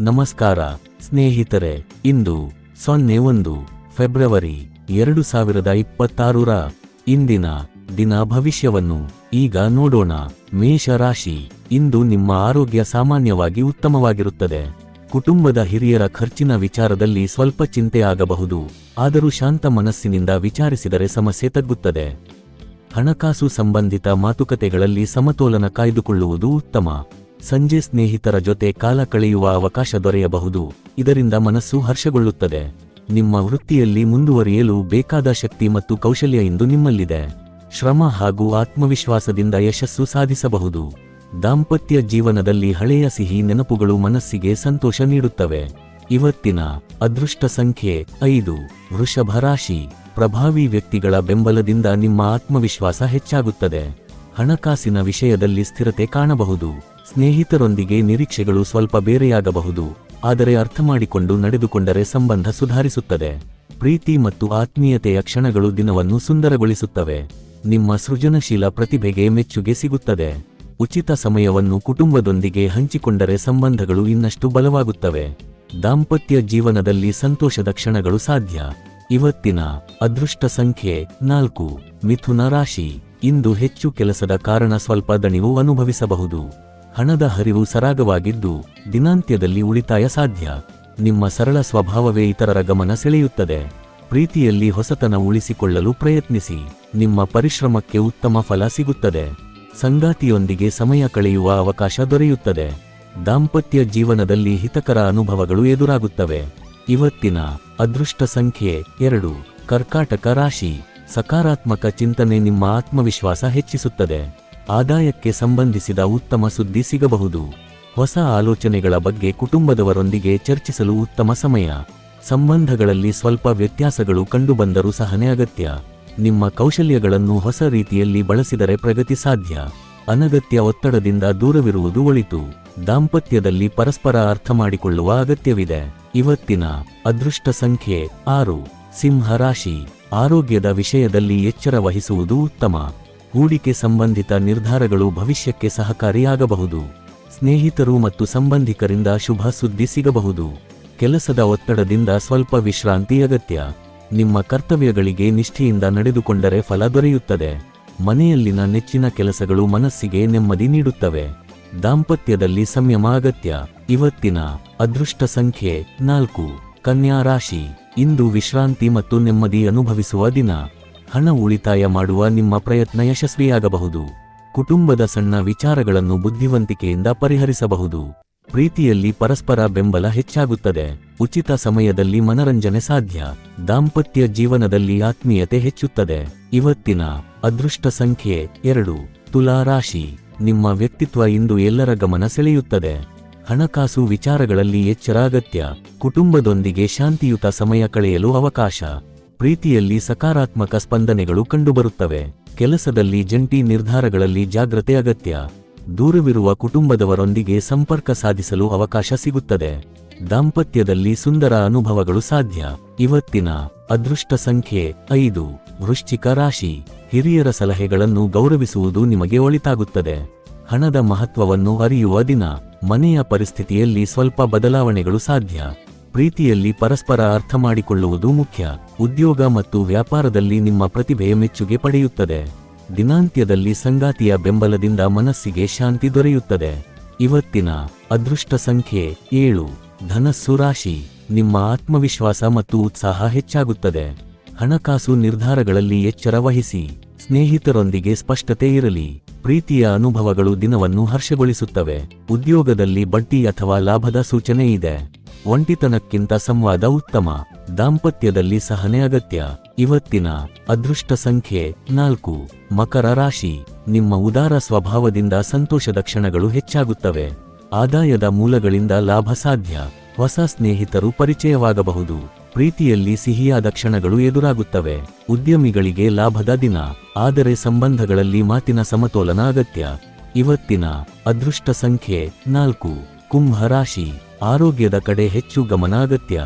ನಮಸ್ಕಾರ, ಸ್ನೇಹಿತರೆ. ಇಂದು ಸೊನ್ನೆ ಒಂದು ಫೆಬ್ರವರಿ ಎರಡು ಸಾವಿರದ ಇಪ್ಪತ್ತಾರರ ಇಂದಿನ ದಿನ ಭವಿಷ್ಯವನ್ನು ಈಗ ನೋಡೋಣ. ಮೇಷ ರಾಶಿ ಇಂದು ನಿಮ್ಮ ಆರೋಗ್ಯ ಸಾಮಾನ್ಯವಾಗಿ ಉತ್ತಮವಾಗಿರುತ್ತದೆ. ಕುಟುಂಬದ ಹಿರಿಯರ ಖರ್ಚಿನ ವಿಚಾರದಲ್ಲಿ ಸ್ವಲ್ಪ ಚಿಂತೆ ಆಗಬಹುದು. ಆದರೂ ಶಾಂತ ಮನಸ್ಸಿನಿಂದ ವಿಚಾರಿಸಿದರೆ ಸಮಸ್ಯೆ ತಗ್ಗುತ್ತದೆ. ಹಣಕಾಸು ಸಂಬಂಧಿತ ಮಾತುಕತೆಗಳಲ್ಲಿ ಸಮತೋಲನ ಕಾಯ್ದುಕೊಳ್ಳುವುದು ಉತ್ತಮ. ಸಂಜೆ ಸ್ನೇಹಿತರ ಜೊತೆ ಕಾಲ ಕಳೆಯುವ ಅವಕಾಶ ದೊರೆಯಬಹುದು. ಇದರಿಂದ ಮನಸ್ಸು ಹರ್ಷಗೊಳ್ಳುತ್ತದೆ. ನಿಮ್ಮ ವೃತ್ತಿಯಲ್ಲಿ ಮುಂದುವರಿಯಲು ಬೇಕಾದ ಶಕ್ತಿ ಮತ್ತು ಕೌಶಲ್ಯ ಇಂದು ನಿಮ್ಮಲ್ಲಿದೆ. ಶ್ರಮ ಹಾಗೂ ಆತ್ಮವಿಶ್ವಾಸದಿಂದ ಯಶಸ್ಸು ಸಾಧಿಸಬಹುದು. ದಾಂಪತ್ಯ ಜೀವನದಲ್ಲಿ ಹಳೆಯ ಸಿಹಿ ನೆನಪುಗಳು ಮನಸ್ಸಿಗೆ ಸಂತೋಷ ನೀಡುತ್ತವೆ. ಇವತ್ತಿನ ಅದೃಷ್ಟ ಸಂಖ್ಯೆ ಐದು. ವೃಷಭ ರಾಶಿ. ಪ್ರಭಾವಿ ವ್ಯಕ್ತಿಗಳ ಬೆಂಬಲದಿಂದ ನಿಮ್ಮ ಆತ್ಮವಿಶ್ವಾಸ ಹೆಚ್ಚಾಗುತ್ತದೆ. ಹಣಕಾಸಿನ ವಿಷಯದಲ್ಲಿ ಸ್ಥಿರತೆ ಕಾಣಬಹುದು. ಸ್ನೇಹಿತರೊಂದಿಗೆ ನಿರೀಕ್ಷೆಗಳು ಸ್ವಲ್ಪ ಬೇರೆಯಾಗಬಹುದು, ಆದರೆ ಅರ್ಥಮಾಡಿಕೊಂಡು ನಡೆದುಕೊಂಡರೆ ಸಂಬಂಧ ಸುಧಾರಿಸುತ್ತದೆ. ಪ್ರೀತಿ ಮತ್ತು ಆತ್ಮೀಯತೆಯ ಕ್ಷಣಗಳು ದಿನವನ್ನು ಸುಂದರಗೊಳಿಸುತ್ತವೆ. ನಿಮ್ಮ ಸೃಜನಶೀಲ ಪ್ರತಿಭೆಗೆ ಮೆಚ್ಚುಗೆ ಸಿಗುತ್ತದೆ. ಉಚಿತ ಸಮಯವನ್ನು ಕುಟುಂಬದೊಂದಿಗೆ ಹಂಚಿಕೊಂಡರೆ ಸಂಬಂಧಗಳು ಇನ್ನಷ್ಟು ಬಲವಾಗುತ್ತವೆ. ದಾಂಪತ್ಯ ಜೀವನದಲ್ಲಿ ಸಂತೋಷದ ಕ್ಷಣಗಳು ಸಾಧ್ಯ. ಇವತ್ತಿನ ಅದೃಷ್ಟ ಸಂಖ್ಯೆ ನಾಲ್ಕು. ಮಿಥುನ ರಾಶಿ. ಇಂದು ಹೆಚ್ಚು ಕೆಲಸದ ಕಾರಣ ಸ್ವಲ್ಪ ದಣಿವು ಅನುಭವಿಸಬಹುದು. ಹಣದ ಹರಿವು ಸರಾಗವಾಗಿದ್ದು ದಿನಾಂತ್ಯದಲ್ಲಿ ಉಳಿತಾಯ ಸಾಧ್ಯ. ನಿಮ್ಮ ಸರಳ ಸ್ವಭಾವವೇ ಇತರರ ಗಮನ ಸೆಳೆಯುತ್ತದೆ. ಪ್ರೀತಿಯಲ್ಲಿ ಹೊಸತನ ಉಳಿಸಿಕೊಳ್ಳಲು ಪ್ರಯತ್ನಿಸಿ. ನಿಮ್ಮ ಪರಿಶ್ರಮಕ್ಕೆ ಉತ್ತಮ ಫಲ ಸಿಗುತ್ತದೆ. ಸಂಗಾತಿಯೊಂದಿಗೆ ಸಮಯ ಕಳೆಯುವ ಅವಕಾಶ ದೊರೆಯುತ್ತದೆ. ದಾಂಪತ್ಯ ಜೀವನದಲ್ಲಿ ಹಿತಕರ ಅನುಭವಗಳು ಎದುರಾಗುತ್ತವೆ. ಇವತ್ತಿನ ಅದೃಷ್ಟ ಸಂಖ್ಯೆ ಎರಡು. ಕರ್ಕಾಟಕ ರಾಶಿ. ಸಕಾರಾತ್ಮಕ ಚಿಂತನೆ ನಿಮ್ಮ ಆತ್ಮವಿಶ್ವಾಸ ಹೆಚ್ಚಿಸುತ್ತದೆ. ಆದಾಯಕ್ಕೆ ಸಂಬಂಧಿಸಿದ ಉತ್ತಮ ಸುದ್ದಿ ಸಿಗಬಹುದು. ಹೊಸ ಆಲೋಚನೆಗಳ ಬಗ್ಗೆ ಕುಟುಂಬದವರೊಂದಿಗೆ ಚರ್ಚಿಸಲು ಉತ್ತಮ ಸಮಯ. ಸಂಬಂಧಗಳಲ್ಲಿ ಸ್ವಲ್ಪ ವ್ಯತ್ಯಾಸಗಳು ಕಂಡುಬಂದರೂ ಸಹನೆ ಅಗತ್ಯ. ನಿಮ್ಮ ಕೌಶಲ್ಯಗಳನ್ನು ಹೊಸ ರೀತಿಯಲ್ಲಿ ಬಳಸಿದರೆ ಪ್ರಗತಿ ಸಾಧ್ಯ. ಅನಗತ್ಯ ಒತ್ತಡದಿಂದ ದೂರವಿರುವುದು ಒಳಿತು. ದಾಂಪತ್ಯದಲ್ಲಿ ಪರಸ್ಪರ ಅರ್ಥ ಮಾಡಿಕೊಳ್ಳುವ ಅಗತ್ಯವಿದೆ. ಇವತ್ತಿನ ಅದೃಷ್ಟ ಸಂಖ್ಯೆ ಆರು. ಸಿಂಹ ರಾಶಿ. ಆರೋಗ್ಯದ ವಿಷಯದಲ್ಲಿ ಎಚ್ಚರ ವಹಿಸುವುದು ಉತ್ತಮ. ಹೂಡಿಕೆ ಸಂಬಂಧಿತ ನಿರ್ಧಾರಗಳು ಭವಿಷ್ಯಕ್ಕೆ ಸಹಕಾರಿಯಾಗಬಹುದು. ಸ್ನೇಹಿತರು ಮತ್ತು ಸಂಬಂಧಿಕರಿಂದ ಶುಭ ಸುದ್ದಿ ಸಿಗಬಹುದು. ಕೆಲಸದ ಒತ್ತಡದಿಂದ ಸ್ವಲ್ಪ ವಿಶ್ರಾಂತಿ ಅಗತ್ಯ. ನಿಮ್ಮ ಕರ್ತವ್ಯಗಳಿಗೆ ನಿಷ್ಠೆಯಿಂದ ನಡೆದುಕೊಂಡರೆ ಫಲ ದೊರೆಯುತ್ತದೆ. ಮನೆಯಲ್ಲಿನ ನೆಚ್ಚಿನ ಕೆಲಸಗಳು ಮನಸ್ಸಿಗೆ ನೆಮ್ಮದಿ ನೀಡುತ್ತವೆ. ದಾಂಪತ್ಯದಲ್ಲಿ ಸಂಯಮ ಅಗತ್ಯ. ಇವತ್ತಿನ ಅದೃಷ್ಟ ಸಂಖ್ಯೆ ನಾಲ್ಕು. ಕನ್ಯಾ ರಾಶಿ. ಇಂದು ವಿಶ್ರಾಂತಿ ಮತ್ತು ನೆಮ್ಮದಿ ಅನುಭವಿಸುವ ದಿನ. ಹಣ ಉಳಿತಾಯ ಮಾಡುವ ನಿಮ್ಮ ಪ್ರಯತ್ನ ಯಶಸ್ವಿಯಾಗಬಹುದು. ಕುಟುಂಬದ ಸಣ್ಣ ವಿಚಾರಗಳನ್ನು ಬುದ್ಧಿವಂತಿಕೆಯಿಂದ ಪರಿಹರಿಸಬಹುದು. ಪ್ರೀತಿಯಲ್ಲಿ ಪರಸ್ಪರ ಬೆಂಬಲ ಹೆಚ್ಚಾಗುತ್ತದೆ. ಉಚಿತ ಸಮಯದಲ್ಲಿ ಮನರಂಜನೆ ಸಾಧ್ಯ. ದಾಂಪತ್ಯ ಜೀವನದಲ್ಲಿ ಆತ್ಮೀಯತೆ ಹೆಚ್ಚುತ್ತದೆ. ಇವತ್ತಿನ ಅದೃಷ್ಟ ಸಂಖ್ಯೆ ಎರಡು. ತುಲಾ ರಾಶಿ. ನಿಮ್ಮ ವ್ಯಕ್ತಿತ್ವ ಇಂದು ಎಲ್ಲರ ಗಮನ ಸೆಳೆಯುತ್ತದೆ. ಹಣಕಾಸು ವಿಚಾರಗಳಲ್ಲಿ ಎಚ್ಚರ ಅಗತ್ಯ. ಕುಟುಂಬದೊಂದಿಗೆ ಶಾಂತಿಯುತ ಸಮಯ ಕಳೆಯಲು ಅವಕಾಶ. ಪ್ರೀತಿಯಲ್ಲಿ ಸಕಾರಾತ್ಮಕ ಸ್ಪಂದನೆಗಳು ಕಂಡುಬರುತ್ತವೆ. ಕೆಲಸದಲ್ಲಿ ಜಂಟಿ ನಿರ್ಧಾರಗಳಲ್ಲಿ ಜಾಗ್ರತೆ ಅಗತ್ಯ. ದೂರವಿರುವ ಕುಟುಂಬದವರೊಂದಿಗೆ ಸಂಪರ್ಕ ಸಾಧಿಸಲು ಅವಕಾಶ ಸಿಗುತ್ತದೆ. ದಾಂಪತ್ಯದಲ್ಲಿ ಸುಂದರ ಅನುಭವಗಳು ಸಾಧ್ಯ. ಇವತ್ತಿನ ಅದೃಷ್ಟ ಸಂಖ್ಯೆ ಐದು. ವೃಶ್ಚಿಕ ರಾಶಿ. ಹಿರಿಯರ ಸಲಹೆಗಳನ್ನು ಗೌರವಿಸುವುದು ನಿಮಗೆ ಒಳಿತಾಗುತ್ತದೆ. ಹಣದ ಮಹತ್ವವನ್ನು ಅರಿಯುವ ದಿನ. ಮನೆಯ ಪರಿಸ್ಥಿತಿಯಲ್ಲಿ ಸ್ವಲ್ಪ ಬದಲಾವಣೆಗಳು ಸಾಧ್ಯ. ಪ್ರೀತಿಯಲ್ಲಿ ಪರಸ್ಪರ ಅರ್ಥ ಮಾಡಿಕೊಳ್ಳುವುದು ಮುಖ್ಯ. ಉದ್ಯೋಗ ಮತ್ತು ವ್ಯಾಪಾರದಲ್ಲಿ ನಿಮ್ಮ ಪ್ರತಿಭೆಯ ಮೆಚ್ಚುಗೆ ಪಡೆಯುತ್ತದೆ. ದಿನಾಂತ್ಯದಲ್ಲಿ ಸಂಗಾತಿಯ ಬೆಂಬಲದಿಂದ ಮನಸ್ಸಿಗೆ ಶಾಂತಿ ದೊರೆಯುತ್ತದೆ. ಇವತ್ತಿನ ಅದೃಷ್ಟ ಸಂಖ್ಯೆ ಏಳು. ಧನಸ್ಸು ರಾಶಿ. ನಿಮ್ಮ ಆತ್ಮವಿಶ್ವಾಸ ಮತ್ತು ಉತ್ಸಾಹ ಹೆಚ್ಚಾಗುತ್ತದೆ. ಹಣಕಾಸು ನಿರ್ಧಾರಗಳಲ್ಲಿ ಎಚ್ಚರ ವಹಿಸಿ. ಸ್ನೇಹಿತರೊಂದಿಗೆ ಸ್ಪಷ್ಟತೆ ಇರಲಿ. ಪ್ರೀತಿಯ ಅನುಭವಗಳು ದಿನವನ್ನು ಹರ್ಷಗೊಳಿಸುತ್ತವೆ. ಉದ್ಯೋಗದಲ್ಲಿ ಬಡ್ಡಿ ಅಥವಾ ಲಾಭದ ಸೂಚನೆ ಇದೆ. ಒಂಟಿತನಕ್ಕಿಂತ ಸಂವಾದ ಉತ್ತಮ. ದಾಂಪತ್ಯದಲ್ಲಿ ಸಹನೆ ಅಗತ್ಯ. ಇವತ್ತಿನ ಅದೃಷ್ಟ ಸಂಖ್ಯೆ ನಾಲ್ಕು. ಮಕರ ರಾಶಿ. ನಿಮ್ಮ ಉದಾರ ಸ್ವಭಾವದಿಂದ ಸಂತೋಷದ ಕ್ಷಣಗಳು ಹೆಚ್ಚಾಗುತ್ತವೆ. ಆದಾಯದ ಮೂಲಗಳಿಂದ ಲಾಭ ಸಾಧ್ಯ. ಹೊಸ ಸ್ನೇಹಿತರು ಪರಿಚಯವಾಗಬಹುದು. ಪ್ರೀತಿಯಲ್ಲಿ ಸಿಹಿಯಾದ ಕ್ಷಣಗಳು ಎದುರಾಗುತ್ತವೆ. ಉದ್ಯಮಿಗಳಿಗೆ ಲಾಭದ ದಿನ. ಆದರೆ ಸಂಬಂಧಗಳಲ್ಲಿ ಮಾತಿನ ಸಮತೋಲನ ಅಗತ್ಯ. ಇವತ್ತಿನ ಅದೃಷ್ಟ ಸಂಖ್ಯೆ ನಾಲ್ಕು. ಕುಂಭ ರಾಶಿ. ಆರೋಗ್ಯದ ಕಡೆ ಹೆಚ್ಚು ಗಮನ ಅಗತ್ಯ.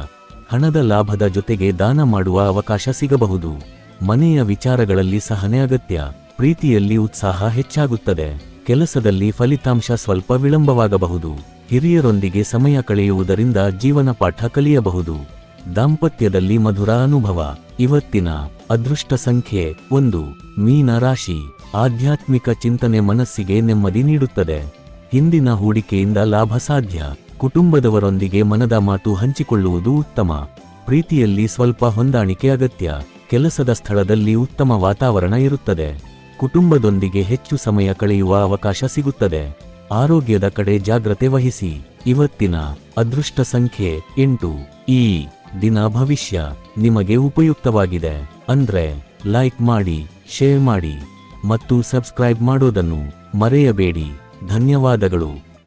ಹಣದ ಲಾಭದ ಜೊತೆಗೆ ದಾನ ಮಾಡುವ ಅವಕಾಶ ಸಿಗಬಹುದು. ಮನೆಯ ವಿಚಾರಗಳಲ್ಲಿ ಸಹನೆ ಅಗತ್ಯ. ಪ್ರೀತಿಯಲ್ಲಿ ಉತ್ಸಾಹ ಹೆಚ್ಚಾಗುತ್ತದೆ. ಕೆಲಸದಲ್ಲಿ ಫಲಿತಾಂಶ ಸ್ವಲ್ಪ ವಿಳಂಬವಾಗಬಹುದು. ಹಿರಿಯರೊಂದಿಗೆ ಸಮಯ ಕಳೆಯುವುದರಿಂದ ಜೀವನ ಪಾಠ ಕಲಿಯಬಹುದು. ದಾಂಪತ್ಯದಲ್ಲಿ ಮಧುರ ಅನುಭವ. ಇವತ್ತಿನ ಅದೃಷ್ಟ ಸಂಖ್ಯೆ ಒಂದು. ಮೀನ ರಾಶಿ. ಆಧ್ಯಾತ್ಮಿಕ ಚಿಂತನೆ ಮನಸ್ಸಿಗೆ ನೆಮ್ಮದಿ ನೀಡುತ್ತದೆ. ಹಿಂದಿನ ಹೂಡಿಕೆಯಿಂದ ಲಾಭ ಸಾಧ್ಯ. ಕುಟುಂಬದವರೊಂದಿಗೆ ಮನದ ಮಾತು ಹಂಚಿಕೊಳ್ಳುವುದು ಉತ್ತಮ. ಪ್ರೀತಿಯಲ್ಲಿ ಸ್ವಲ್ಪ ಹೊಂದಾಣಿಕೆ ಅಗತ್ಯ. ಕೆಲಸದ ಸ್ಥಳದಲ್ಲಿ ಉತ್ತಮ ವಾತಾವರಣ ಇರುತ್ತದೆ. ಕುಟುಂಬದೊಂದಿಗೆ ಹೆಚ್ಚು ಸಮಯ ಕಳೆಯುವ ಅವಕಾಶ ಸಿಗುತ್ತದೆ. ಆರೋಗ್ಯದ ಕಡೆ ಜಾಗ್ರತೆ ವಹಿಸಿ. ಇವತ್ತಿನ ಅದೃಷ್ಟ ಸಂಖ್ಯೆ ಎಂಟು. ಈ ದಿನ ಭವಿಷ್ಯ ನಿಮಗೆ ಉಪಯುಕ್ತವಾಗಿದೆ. ಅಂದ್ರೆ ಲೈಕ್ ಮಾಡಿ, ಶೇರ್ ಮಾಡಿ ಮತ್ತು ಸಬ್ಸ್ಕ್ರೈಬ್ ಮಾಡೋದನ್ನು ಮರೆಯಬೇಡಿ. ಧನ್ಯವಾದಗಳು.